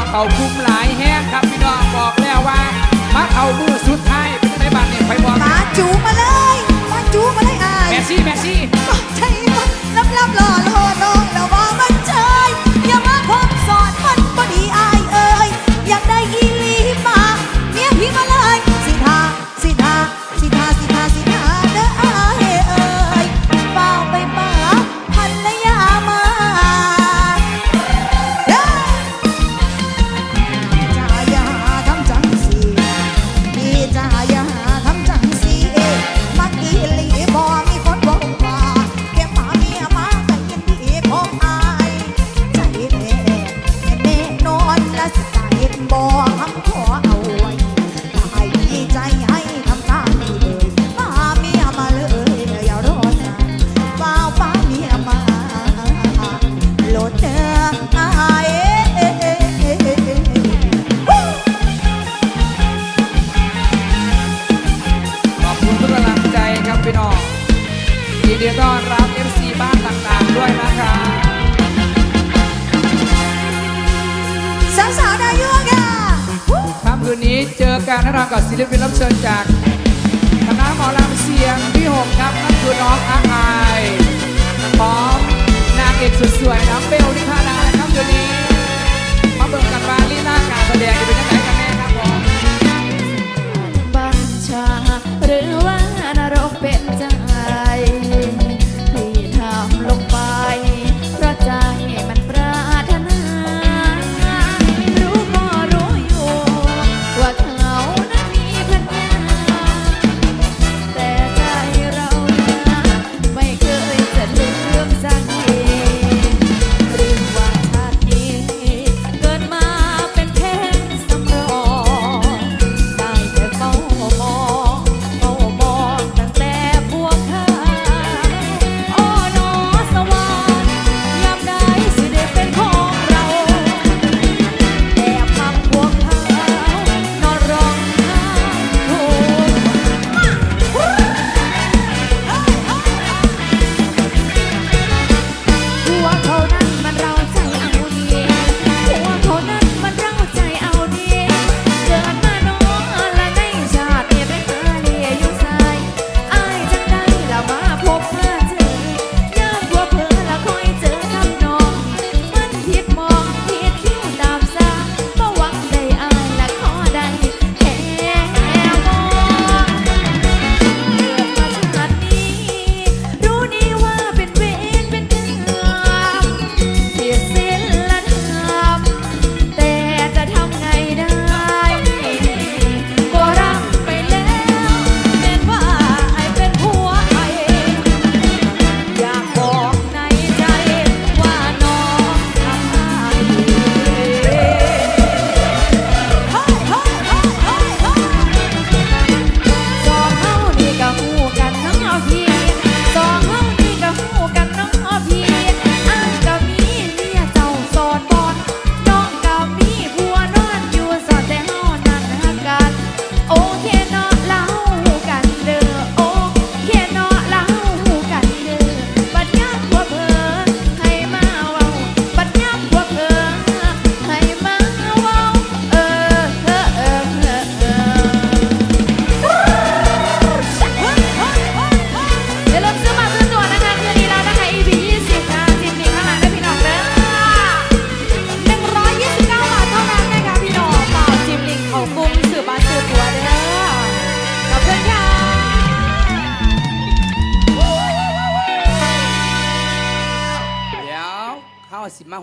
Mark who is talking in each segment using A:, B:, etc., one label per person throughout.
A: น
B: นี้พี่น้องเขาคุ้มหลายแห้งครับพี่น้องบอกแล้วว่ามาเอามือสุดท้ายเป็นในบ้านเนี่ยไปบอก
A: มาจูมาเลย มาจูมาเลยอาย
B: แมซี่แมซี่
A: บอกใจว่าลับลับหล่อหล่อ ยินดีต้อนรั
B: บ FC บ้านต่างๆด้วยนะครับ
A: สาวสาวๆนายวค่ะ
B: ค่ำคืนนี้เจอกันนะครับกับศิลปินรับเชิญจากคณะหมอลำเสียงพี่หกครับนั่นคือน้องอาอายพร้อมนางเอกสุดสวยน้องเบลนิพาดานะครับคืนนี้มาเบิ่งกันว่าลีลาการแสดงจะเป็น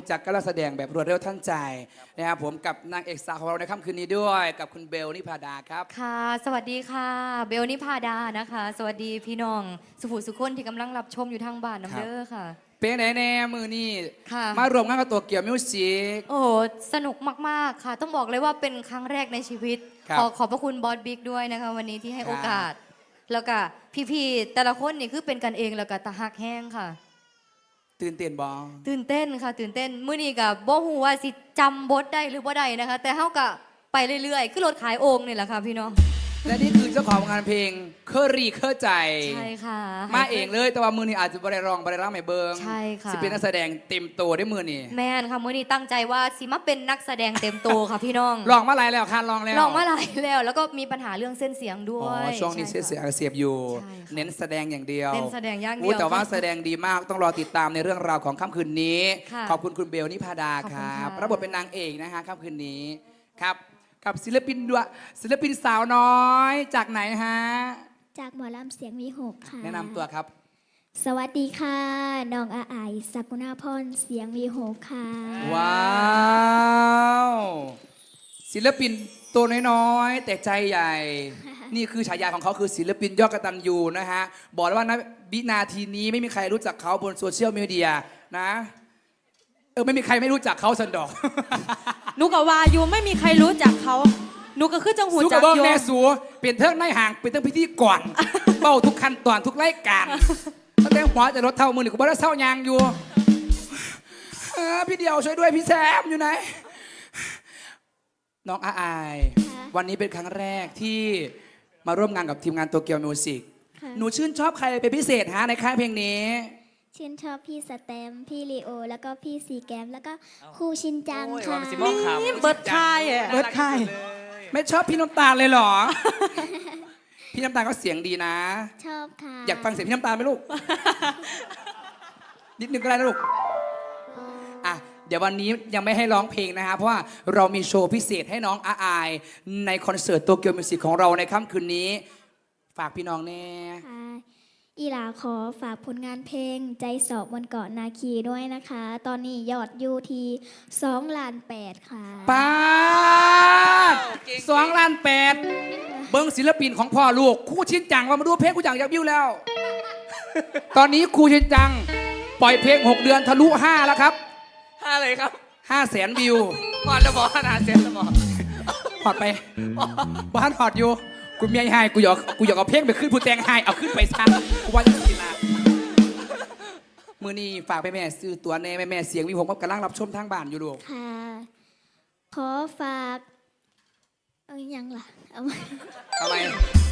C: สิมาหูจักกันแล้วแสดงแบบรวดเร็ว
B: ทันใจนะครับผมกับนางเอกสาวของเราในค่ำคืนนี้ด้วยกับคุณเบลนิพาดาครับ
C: ค่ะ สวัสดีค่ะ เบลนิพาดานะคะ สวัสดีพี่น้องสุภูสุคนที่กำลังรับชมอยู่ทางบ้านน้ำเด้อค่ะ
B: เป็นไหนแน่มือนี่
C: ค่ะ
B: มารวมงานกับตัวเกี่ยวมิวสิก
C: โอ้โหสนุกมากๆค่ะ ต้องบอกเลยว่าเป็นครั้งแรกในชีวิต
B: ครับ
C: ขอขอบพระคุณบอสบิ๊กด้วยนะคะ วันนี้ที่ให้
B: ครับ
C: โอกาส แล้วก็พี่ๆแต่ละคนนี่คือเป็นกันเองแล้วก็ตาหักแห้งค่ะ
B: ตื่นเต้นบอ
C: ตื่นเต้นค่ะ ตื่นเต้นมื้อนี้กับบ่ฮู้ว่าสิจำบทได้หรือบ่ได้นะคะ แต่เฮาก็ไปเรื่อยๆ คือรถขายโอ่งนี่แหละค่ะพี่น้อง
D: และนี่คือเจ้าของงานเพลงเคอรีเคอใจ
C: ใช่ค่ะ
D: มาเองเลยแต่ว่ามือนี้อาจจะบริร้องบริร้องไม่เบิง
C: ใช่ค่ะ
D: สิเป็นนักแสดงเต็มตัวได้มือนี่
C: แมนค่ะมื้อนี้ตั้งใจว่าสิมาเป็นนักแสดงเต็มตัวค่ะพี่น้อง
D: ลองมาหลายแล้วค่ะลองแล้ว
C: ลองมาหลายแล้ว แล้วก็มีปัญหาเรื่องเส้นเสียงด้ว
D: อ๋อยช่วงนี้เสีย
C: ใค่ะ
D: เสียงอักเสียบอยู่
C: ใช่ค่ะ
D: เน้นแสดงอย่างเดียว
C: เน้นแสดงอย่างเดียว
D: อู้แต่ว่า
C: ค่ะ
D: แสดงดีมากต้องรอติดตามในเรื่องราวของค่ำคืนนี้
C: ค่ะ
D: ขอบคุณคุณเบลนิพาดา
C: ขอบ
D: ค
C: คุณ
D: รับ
C: ค่ะ
D: รับบทเป็นนางเอกนะคะค่ำคืนนี้ครับ กับศิลปินด้วยศิลปินสาวน้อยจากไหนฮะ
E: จากหมอลำเสียงวีหกค่ะ
D: แนะนำตัวครับ
E: สวัสดีค่ะ น้องอาไอายสักุณาพรเสียงวีหกค่ะ
D: ว้าวศิลปินตัวน้อยๆแต่ใจใหญ่ นี่คือฉายาของเขาคือศิลปินยอดกตัญญูนะฮะ บอกเลยว่านะวินาทีนี้ไม่มีใครรู้จักเขาบนโซเชียลมีเดียนะ เออไม่มีใครไม่รู้จักเขาสันดอก
F: หนูกับวาอยูไม่มีใครรู้จักเขาหนูก็คือจังหู
D: สู้
F: จั
D: กั
F: ก
D: บเบิ้ง
F: โย
D: แม่สูเป็นเทิงในห่างเป็นเทิงพิธีก่อน เบ้าทุกขั้นตอนทุกรายการตั้งแต่หัวจะรถเท่ามือนี่กูบ่ได้เศร้ายางอยู่เออพี่เดียวช่วยด้วยพี่แซมอยู่ไหนน้องอาอาย
E: ค่ะ
D: วันนี้เป็นครั้งแรกที่มาร่วมงานกับทีมงานโตเกียวมิวสิก
E: ค่ะ
D: หนูชื่นชอบใครเป็นพิเศษฮะในค่ายเพลงนี้
E: ชื่นชอบพี่สแตมป์พี่ลีโอ แล้วก็พี่ซีแกม แล้วก็ครูชินจังค่ะ
F: นี่เบิร์ดคายอะ
A: เบิร์ดค่าย
D: ไม่ชอบพี่น้ำตาลเลยเหรอ พี่น้ำตาลก็เสียงดีนะ
E: ชอบค่ะ
D: อยากฟังเสียงพี่น้ำตาลไหมลูก นิดนึงก็ได้นะลูก อะ เดี๋ยววันนี้ยังไม่ให้ร้องเพลงนะฮะ เพราะว่าเรามีโชว์พิเศษให้น้องอาอาย ในคอนเสิร์ตโตเกียวมิวสิกของเราในค่ำคืนนี้ ฝากพี่น้องแน่
E: ค่ะ อีหลาขอฝากผลงานเพลงใจสอบบนเกาะนาคีด้วยนะคะ ตอนนี้ยอดอยูที2ล้าน8ค่ะ
D: ป้าดสองล้านแปดเบิ้งศิลปินของพ่อลูกครู่ชินจังว่ามาดูเพลงกูอยากอยากวิวแล้ว ตอนนี้ครูชินจัง ปล่อยเพลง 6 เดือนทะลุ 5 แล้วครับ
G: ห้าเลยครับ
D: 5แสนวิว
G: ก่อนจะบอกขนาดเสร็จจะบอก
D: หอดไปบ้านหอดอยู่ กูเมียให้กูอยากกูอยากเอาเพลงไปขึ้นผู้แต่งให้เอาขึ้นไปซะกูว่าจะสิละมือนี้ฝากไปแม่ซื้อตัวแน่แม่แม่เสียงวิผมก็กำลังรับชมทางบ้านอยู่ลูก
E: ค่ะ ขอฝากเอายังล่ะเอามา
D: ทำไม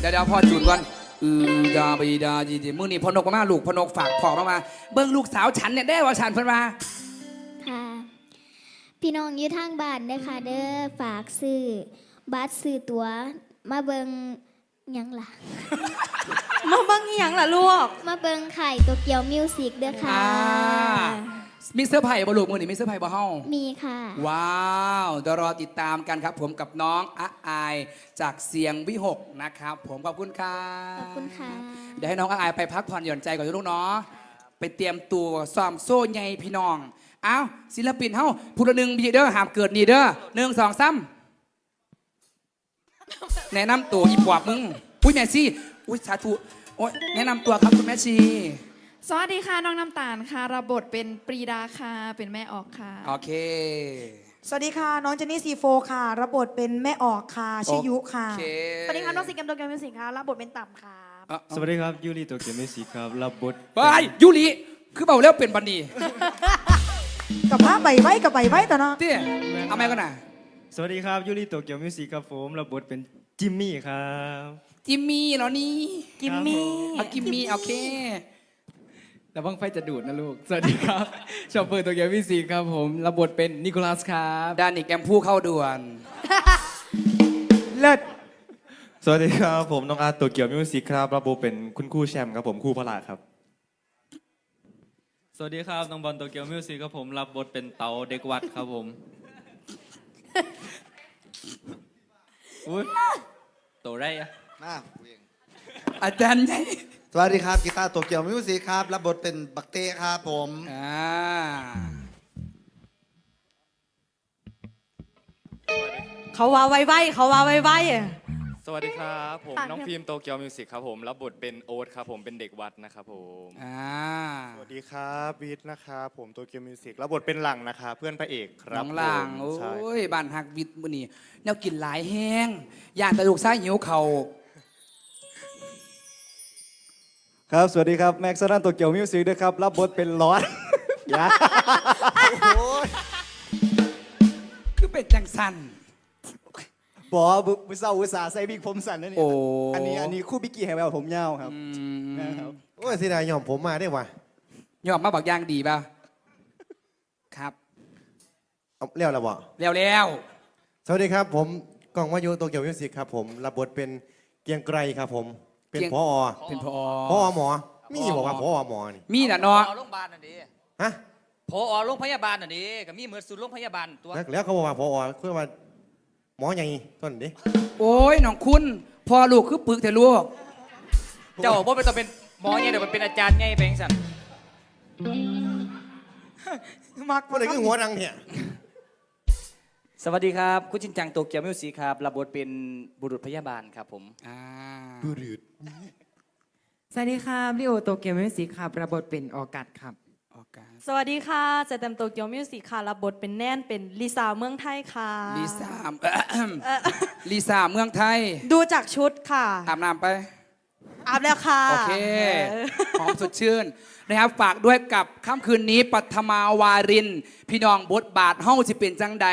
D: เดี๋ยวเดี๋ยวพ่อจุดก่อนอือดาบีดาจีจีมือนี้พอนกมาลูกพอนกฝากพอมามาเบิ้งลูกสาวฉันเนี่ยได้ว่าฉันเพิ่นมา
E: ค่ะ พี่น้องอยู่ทางบ้านเด้อค่ะเด้อฝากซื้อบัตรซื้อตั๋ว มาเบิงหยังล่ะ
F: มาบังอหย่างล่ะลูก
E: มาเบิงไข่โตเกียวมิวสิกเด้อค่ะ
D: อ่ามีเสื้อร์ไผ่บ่ลูกมือนี้มีเสื้อร์ไผ่บ่เฮา
E: มีค่ะ
D: ว้าวเดี๋ยวรอติดตามกันครับผมกับน้องอะอายจากเสียงวิหกนะครับ ผมขอบคุณครับ
E: ขอบคุณค่ะ
D: เดี๋ยวให้น้องอะอายไปพักผ่อนหย่อนใจก่อนนะลูกเนาะไปเตรียมตัวซ้อมโซ่ใหญ่พี่น้องอ้าวศิลปินเฮาผู้ละหนึ่งบีเด้อหามเกิดนี่เด้อหนึ่งสองซ้ำ แนะนำตัวอีปอบมึง อุ้ยแม่ซี่ อุ้ยสาธุโอ้ยแนะนำตัวครับคุณแม่ชี
H: สวัสดีค่ะน้องน้ำตาลค่ะรับบทเป็นปรีดาค่ะเป็นแม่ออกค่ะ
D: โอเค
A: สวัสดีค่ะ น้องเจนนี่ซีโฟค่ะรับบทเป็นแม่ออกค่ะชื่อยุค่ะ
D: โอเค
I: สวัสดีครับน้องสิงห์กำโดงแกมมิวสิกครับรับบทเป็นต่ำครับ
D: เอาเอา
J: สวัสดีครับยูริโตเกียวมิวสิกครับรับบท
D: ไปยูริคือเบาแล้วเป็นบันดี
A: กับผ้าใบไว้กับใบไว้ต่อเนาะ
D: เตี้ยเอาไหมกันนะ
J: สวัสดีครับยูริโตเกียวมิวสิกครับผมรับบทเป็นจิมมี่ครับ
D: จิมมี่เหรอนี่
F: กิมมี่
D: เอากิมมี่โอเค
G: ระวังไฟจะดูดนะลูก สวัสดีครับชอปเปอร์ตัวเกียวพี่ซีครับผมรับบทเป็นนิโคลัสครับ
D: ดานิกแอมพูเข้าด่วน
A: เลิศ
J: สวัสดีครับผมน้องอาร์ตโตเกียวมิวสิกครับรับบทเป็นคุณครู่แชมป์ครับผมครู่พระราครับ
K: สวัสดีครับน้องบอลโตเกียวมิวสิกครับผมรับบทเป็นเต๋าเด็กวัดครับผม อุ้ยโตไรอะ
L: มากูเอง
D: อาจารย์ใหญ่
L: สวัสดีครับกีตาร์โตเกียวมิวสิกครับ รับบทเป็นบักเต้ครับผม
D: อ่า
F: เขาว่าไวไวเขาว่าไวไวอะ
K: สวัสดีครับ ผม
I: อะ
K: น้องฟิล์มโตเกียวมิวสิกครับผม รับบทเป็นโอ๊ตครับผมเป็นเด็กวัดนะครับผม
D: อ่า
J: สวัสดีครับวิทย์นะครับผมโตเกียวมิวสิกรับบทเป็นหลังนะครับเพื่อนพระเอกครั
D: น้
J: บ
D: องหลัง
J: ผมใช่
D: โอ้ยบ้านหักวิทย์มื้อนี้แนวกินหลายแห้งย่างตะลูกซ้ายหิวเข่า
J: ครับ สวัสดีครับ แม็กซ์รันโตเกียวมิวสิกด้วยครับ รับบทเป็นร้อนยา
D: คือเป็นจังสัน
J: บบอบุบุเศร้าอุตสาห์ใส่บิ๊กผมสั้นนั่นนี่
D: โอ้
J: อันนี้อันนี้คู่บิกกี้แฮร์แวลผมยาวครับ
D: อื
J: นะครับ
D: ม
L: โอ้ยเสียดายยอมผมมาได้ว่ะ
D: ยอมมาบอกอยางดีป่ะครับ
L: เอาเรียวแล้วบ่
D: แล้วแล้ว
L: สวัสดีครับ ผมกล้องวายุโตเกียวมิวสิกครับ ผมรับบทเป็นเกรียงไกรครับ ผม เป็นพอ
D: เป็นพอ
L: พอหมอมีบอกว่าพอหมอนี่
D: มีน่ะเนาะ
M: โรงพยาบาลน่ะดิ
L: ฮะ
M: พอโรงพยาบาลน่ะดิก็มีเหมือนศูนย์โรงพยาบาลตัว
L: แล้วแล้วเขาบอกว่าพอคือว่า หมอใหญ่ต้นดิ
D: โอ้ยน้องคุณพอลูกคือปึกแต่ลูก
M: เจ้าบ่เป็นต้องเป็นหมอไงเดี๋ยวมันเป็นอาจารย์ไงไปจังซั่น
L: มักว่าอะไรคือหัวดังเนี่ย
M: สวัสดีครับคุณชินจังโตเกียวมิวสิกครับรับบทเป็นบุรุษพยาบาลครับผม
D: อ่า
L: ดูดืด
N: สวัสดีครับลิโอโตเกียวมิวสิกครับระบบทเป็นออกัสครับ
D: ออ กการ
F: สวัสดีค่ะเจเต็มโตเกียวมิวสิกค่ะรับบทเป็นแน่นเป็นลิซ่าเมืองไทยค่ะ
D: ลีซ่าลีซ่าเมืองไทย
F: ดูจากชุดค่ะ
D: อาบน้ำไป
F: อาบแล้วค่ะ
D: โอเค
F: เออ
D: หอมสดชื่นนะครับฝากด้วยกับค่ำคืนนี้ปัทมาวาริน พี่น้องบทบาทเฮ้าสิเป็นจังใด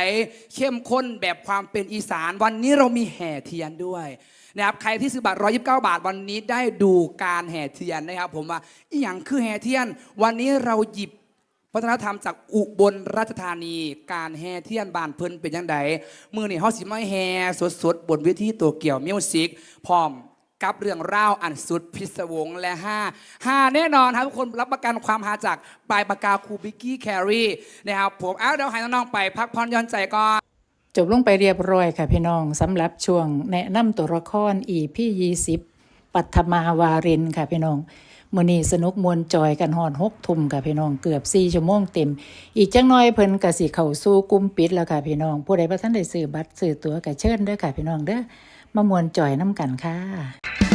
D: เข้มข้นแบบความเป็นอีสานวันนี้เรามีแห่เทียนด้วย นะครับใครที่ซื้อบัตร 129 บาทวันนี้ได้ดูการแห่เทียนนะครับ ผมว่าอีหยังคือแห่เทียน วันนี้เราหยิบวัฒนธรรมจากอุบลราชธานี การแห่เทียนบานเพิ่นเป็นยังไงมือนี่เฮาสิมาแห่สดๆ บนเวทีตัวเกี่ยวมิวสิกพร้อมกับเรื่องราวอันสุดพิศวงและห้าห้าแน่นอนครับทุกคนรับประกันความหาจากปลายปากกาคูบิกกี้แครีนะครับผมเอาเดี๋ยวให้น้องๆไปพักผ่อนหย่อนใจก่อน
N: จบลงไปเรียบร้อยค่ะพี่น้องสำหรับช่วงแนะนำตัวละครอีพี่ยี่สิบปัทมาวารินค่ะพี่น้องมื้อนี้สนุกมวนจอยกันฮอนหกทุ่มค่ะพี่น้องเกือบสี่ชั่วโมงเต็ม อีกจังน้อยเพิ่นกะสิเข่าสู้กุมปิดแล้วค่ะพี่น้อง ผู้ใดประทันได้ซื้อบัตรซื้อตั๋วกะเชิญเด้อค่ะพี่น้องเด้อมามวนจอยน้ำกันค่ะ